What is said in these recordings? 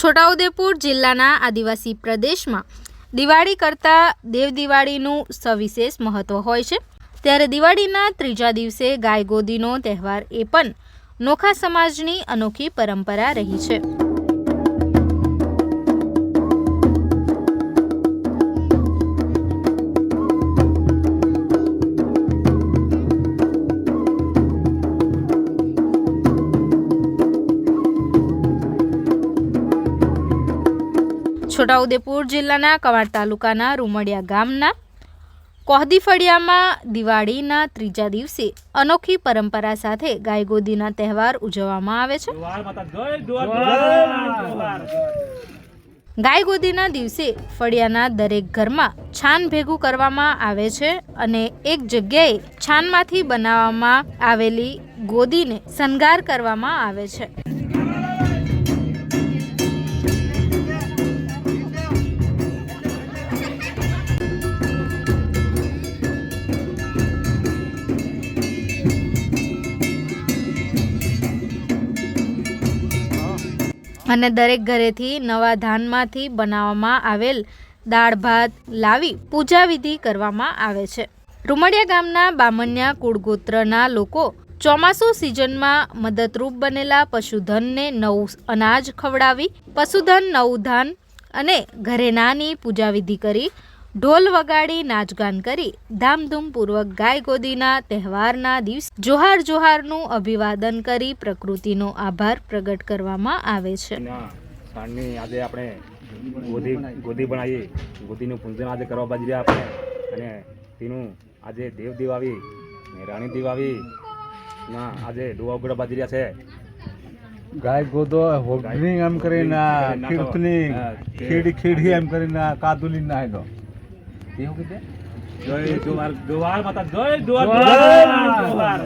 છોટાઉદેપુર જિલ્લાના આદિવાસી પ્રદેશમાં દિવાળી કરતાં દેવ દિવાળીનું સવિશેષ મહત્ત્વ હોય છે. ત્યારે દિવાળીના ત્રીજા દિવસે ગાય ગોદીનો તહેવાર એ પણ નોખા સમાજની અનોખી પરંપરા રહી છે. છોટાઉદેપુર જિલ્લાના કવાડ તાલુકાના રૂમડિયા ગામના કોહદી ફળિયામાં દિવાળીના ત્રીજા દિવસે અનોખી પરંપરા સાથે ગાયગોદીના તહેવાર ઉજવવામાં આવે છે. જુવાર માતા જય જુવાર જુવાર ગાય ગોદીના દિવસે ફળિયાના દરેક ઘરમાં છાન ભેગું કરવામાં આવે છે અને એક જગ્યાએ છાનમાંથી બનાવવામાં આવેલી ગોદીને શણગાર કરવામાં આવે છે. અને દરેક ઘરેથી નવા ધાનમાંથી બનાવવામાં આવેલ દાળ ભાત લાવી પૂજા વિધિ કરવામાં આવે છે. રૂમડિયા ગામના બામણ્યા કુળગોત્રના લોકો ચોમાસુ સિઝનમાં મદદરૂપ બનેલા પશુધનને નવું અનાજ ખવડાવી, પશુધન નવું ધાન અને ઘરે નાની પૂજાવિધિ કરી ઢોલ વગાડી નાચગાન કરી ધામધૂમપૂર્વક ગાય ગોદીના તહેવારના દિવસ જોહાર જોહારનું અભિવાદન કરી પ્રકૃતિનો આભાર પ્રગટ કરવામાં આવે છે. સાંજની આજે આપણે ગોદી ગોદી બનાવીએ. ગોદીનું પૂજન આજે કરવા બાજી રહ્યા આપણે. અને તેનું આજે દેવ દિવાવી રાણી દિવાવી ના આજે ડોવા ઉગડા બાજી રહ્યા છે. ગાય ગોદો હોગની એમ કરીને. કીર્તની ખીડી ખીડી એમ કરીને કાદુલી નાખ્યો એવું કીધે જય જુવાર જુવાર માતા જય જુવાર જુવાર.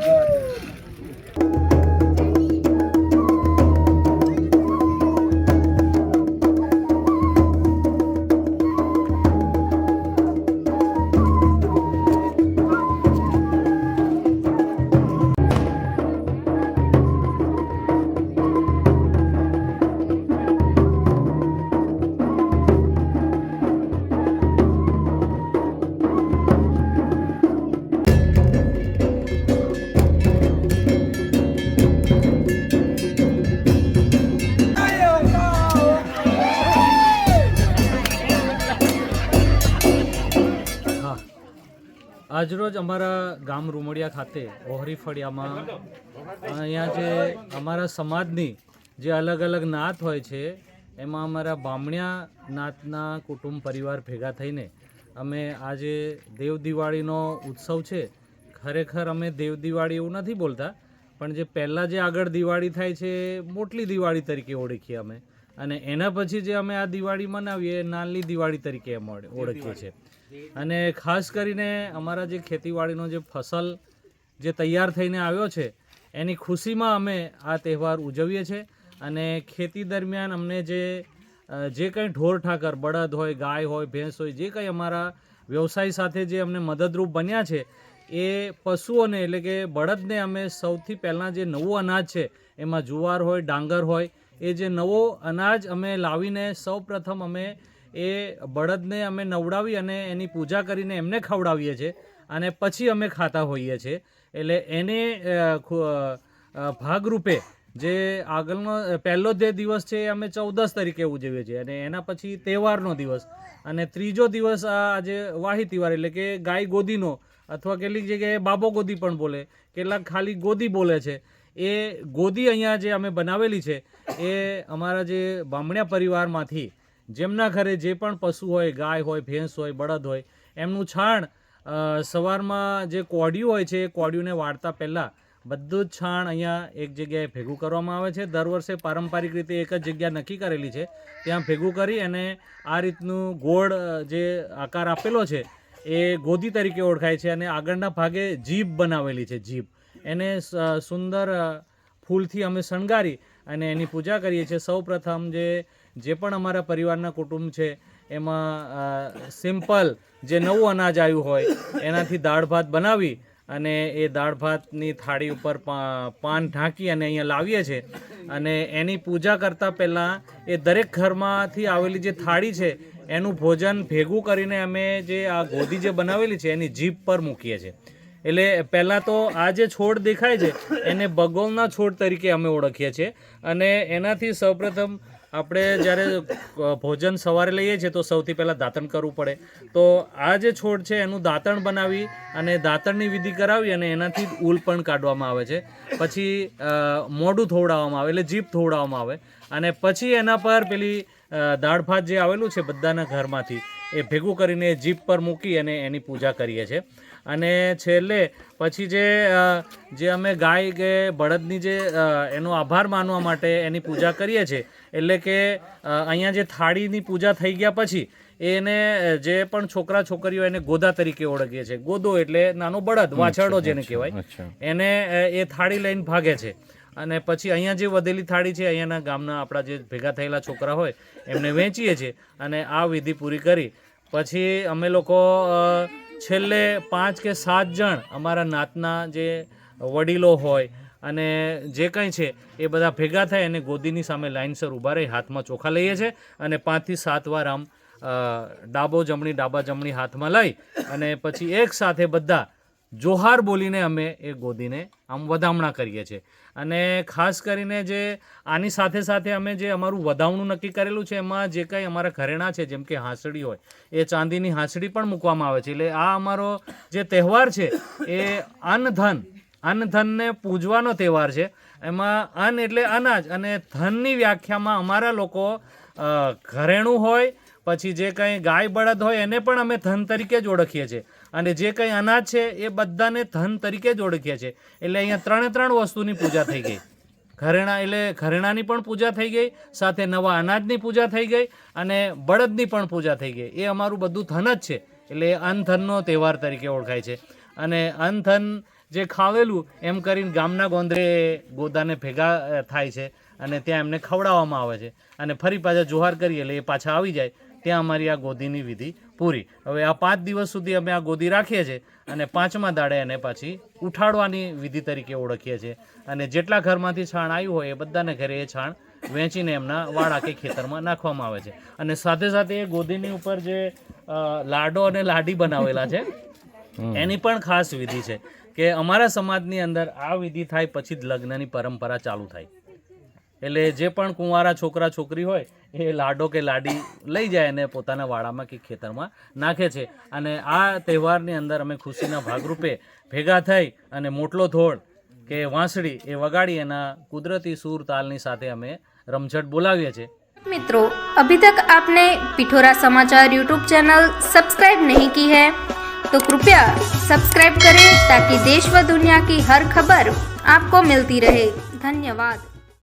આજરોજ અમારા ગામ રૂમડિયા ખાતે ઓહરી ફળિયામાં, અહીંયા જે અમારા સમાજની જે અલગ અલગ નાત હોય છે, એમાં અમારા બામણિયા નાતના કુટુંબ પરિવાર ભેગા થઈને અમે આજે દેવ દિવાળીનો ઉત્સવ છે. ખરેખર અમે દેવ દિવાળી એવું નથી બોલતા, પણ જે પહેલાં જે આગળ દિવાળી થાય છે, મોટલી દિવાળી તરીકે ઓળખીએ અમે. અને એના પછી જે અમે આ દિવાળી મનાવીએ, એ નાની દિવાળી તરીકે અમે ઓળખીએ છીએ. અને ખાસ કરીને અમારા જે ખેતીવાડીનો જે ફસલ જે તૈયાર થઈને આવ્યો છે, એની ખુશીમાં અમે આ તહેવાર ઉજવીએ છીએ. અને ખેતી દરમિયાન અમને જે જે કંઈ ઢોર ઠાકર, બળદ હોય, ગાય હોય, ભેંસ હોય, જે કંઈ અમારા વ્યવસાય સાથે જે અમને મદદરૂપ બન્યા છે, એ પશુઓને એટલે કે બળદને અમે સૌથી પહેલાં જે નવું અનાજ છે, એમાં જુવાર હોય, ડાંગર હોય, એ જે નવો અનાજ અમે લાવીને સૌ પ્રથમ અમે એ બળદને અમે નવડાવી અને એની પૂજા કરીને એમને ખવડાવીએ છીએ અને પછી અમે ખાતા હોઈએ છીએ. એટલે એને ભાગરૂપે જે આગળનો પહેલો જે દિવસ છે એ અમે ચૌદસ તરીકે ઉજવીએ છીએ અને એના પછી તહેવારનો દિવસ. અને ત્રીજો દિવસ આ આજે વાહી તહેવાર એટલે કે ગાય ગોદીનો અથવા કેટલીક જગ્યાએ બાબો ગોદી પણ બોલે, કેટલાક ખાલી ગોદી બોલે છે. એ ગોદી અહીંયા જે અમે બનાવેલી છે એ અમારા જે બામણિયા પરિવારમાંથી જેમના ઘરે જે પણ પશુ હોય, ગાય હોય, ભેંસ હોય, બળદ હોય, એમનું છાણ સવારમાં જે કોડિયું હોય છે, એ કોડિયુંને વાળતા પહેલાં બધું જ છાણ અહીંયા એક જગ્યાએ ભેગું કરવામાં આવે છે. દર વર્ષે પારંપરિક રીતે એક જ જગ્યા નક્કી કરેલી છે. ત્યાં ભેગું કરી અને આ રીતનું ગોળ જે આકાર આપેલો છે, એ ગોદી તરીકે ઓળખાય છે અને આગળના ભાગે જીભ બનાવેલી છે, જીભ. એને સુંદર ફૂલથી અમે શણગારી અને એની પૂજા કરીએ છીએ. સૌ પ્રથમ જે જે પણ અમારા પરિવારના કુટુંબ છે, એમાં સિમ્પલ જે નવું અનાજ આવ્યું હોય, એનાથી દાળ ભાત બનાવી અને એ દાળ ભાતની થાળી ઉપર પાન ઢાંકી અને અહીંયા લાવીએ છીએ. અને એની પૂજા કરતાં પહેલાં એ દરેક ઘરમાંથી આવેલી જે થાળી છે, એનું ભોજન ભેગું કરીને અમે જે આ ગોદી જે બનાવેલી છે, એની જીભ પર મૂકીએ છીએ. એટલે પહેલાં તો આ જે છોડ દેખાય છે, એને બગોલના છોડ તરીકે અમે ઓળખીએ છીએ. અને એનાથી સૌપ્રથમ આપણે જ્યારે ભોજન સવારે લઈએ છીએ તો સૌથી પહેલાં દાંતણ કરવું પડે. તો આ જે છોડ છે એનું દાંતણ બનાવી અને દાંતણની વિધિ કરાવી અને એનાથી ઉલ પણ કાઢવામાં આવે છે. પછી મોઢું ધોવડાવવામાં આવે, એટલે જીભ ધોવડાવવામાં આવે. અને પછી એના પર પેલી દાળ ભાત જે આવેલું છે બધાના ઘરમાંથી, એ ભેગું કરીને જીભ પર મૂકી અને એની પૂજા કરીએ છીએ. અને છેલ્લે પછી જે જે અમે ગાય કે બળદની જે એનો આભાર માનવા માટે એની પૂજા કરીએ છીએ એટલે કે અહીંયા જે થાળીની પૂજા થઈ ગયા પછી એને જે પણ છોકરા છોકરીઓ એને ગોદા તરીકે ઓળખીએ છીએ. ગોદો એટલે નાનો બળદ વાછરડો જેને કહેવાય. એને એ થાળી લઈને ભાગે છે. અને પછી અહીંયા જે વધેલી થાળી છે અહીંયાના ગામના આપણા જે ભેગા થયેલા છોકરા હોય એમને વેચીએ છીએ અને આ વિધિ પૂરી કરી. પછી અમે લોકો છેલ્લે પાંચ કે સાત જણ અમારા નાતના જે વડીલો હોય અને જે કંઈ છે, એ બધા ભેગા થાય અને ગોદીની સામે લાઇનસર ઊભા રહી, હાથમાં ચોખા લઈએ છીએ અને પાંચથી સાત વાર આમ ડાબો જમણી, ડાબા જમણી હાથમાં લઈ અને પછી એક સાથે બધા જોહાર બોલીને અમે એ ગોદીને આમ વધામણા કરીએ છીએ. અને ખાસ કરીને જે આની સાથે સાથે અમે જે અમારું વધામણું નક્કી કરેલું છે, એમાં જે કંઈ અમારા ઘરેણા છે, જેમ કે હાંસડી હોય, એ ચાંદીની હાંસડી પણ મૂકવામાં આવે છે. એટલે આ અમારો જે તહેવાર છે, એ અન્ન ધન, અન્ન ધનને પૂજવાનો તહેવાર છે. એમાં અન્ન એટલે અનાજ અને ધનની વ્યાખ્યામાં અમારા લોકો ઘરેણું હોય, પછી જે કંઈ ગાય બળદ હોય, એને પણ અમે ધન તરીકે જ ઓળખીએ છીએ. અને જે કંઈ અનાજ છે, એ બધાને ધન તરીકે જ ઓળખીએ છીએ. એટલે અહીંયા ત્રણે ત્રણ વસ્તુની પૂજા થઈ ગઈ. ઘરેણા, એટલે ઘરેણાની પણ પૂજા થઈ ગઈ, સાથે નવા અનાજની પૂજા થઈ ગઈ અને બળદની પણ પૂજા થઈ ગઈ. એ અમારું બધું ધન જ છે. એટલે એ અનધનનો તહેવાર તરીકે ઓળખાય છે. અને અનધન જે ખાવેલું, એમ કરીને ગામના ગોંદરે ગોદાને ભેગા થાય છે અને ત્યાં એમને ખવડાવવામાં આવે છે. અને ફરી પાછા જોહાર કરીએ એટલે એ પાછા આવી જાય. ત્યાં અમારી આ ગોદીની વિધિ પૂરી. હવે આ પાંચ દિવસ સુધી અમે આ ગોદી રાખીએ છીએ અને પાંચમા દાડે એને પાછી ઉઠાડવાની વિધિ તરીકે ઓળખીએ છીએ. અને જેટલા ઘરમાંથી છાણ આવ્યું હોય એ બધાને ઘરે એ છાણ વેચીને એમના વાડા કે ખેતરમાં નાખવામાં આવે છે. અને સાથે સાથે એ ગોદીની ઉપર જે લાડો અને લાડી બનાવેલા છે એની પણ ખાસ વિધિ છે કે અમારા સમાજની અંદર આ વિધિ થાય પછી જ લગ્નની પરંપરા ચાલુ થાય. એટલે જે પણ કુંવારા છોકરા છોકરી હોય એ લાડો કે લાડી લઈ જાય અને પોતાના વાડામાં કે ખેતરમાં નાખે છે અને આ તહેવારની અંદર અમે ખુશીના ભાગરૂપે ભેગા થઈ અને મોટલો ધોળ કે વાંસળી એ વગાડી એના કુદરતી સૂર તાલની સાથે અમે રમઝટ બોલાવીએ છીએ मित्रों अभी तक आपने पिठोरा समाचार यूट्यूब चैनल सब्सक्राइब नहीं की है तो कृपया सब्सक्राइब करें ताकि देश व दुनिया की हर खबर आपको मिलती रहे धन्यवाद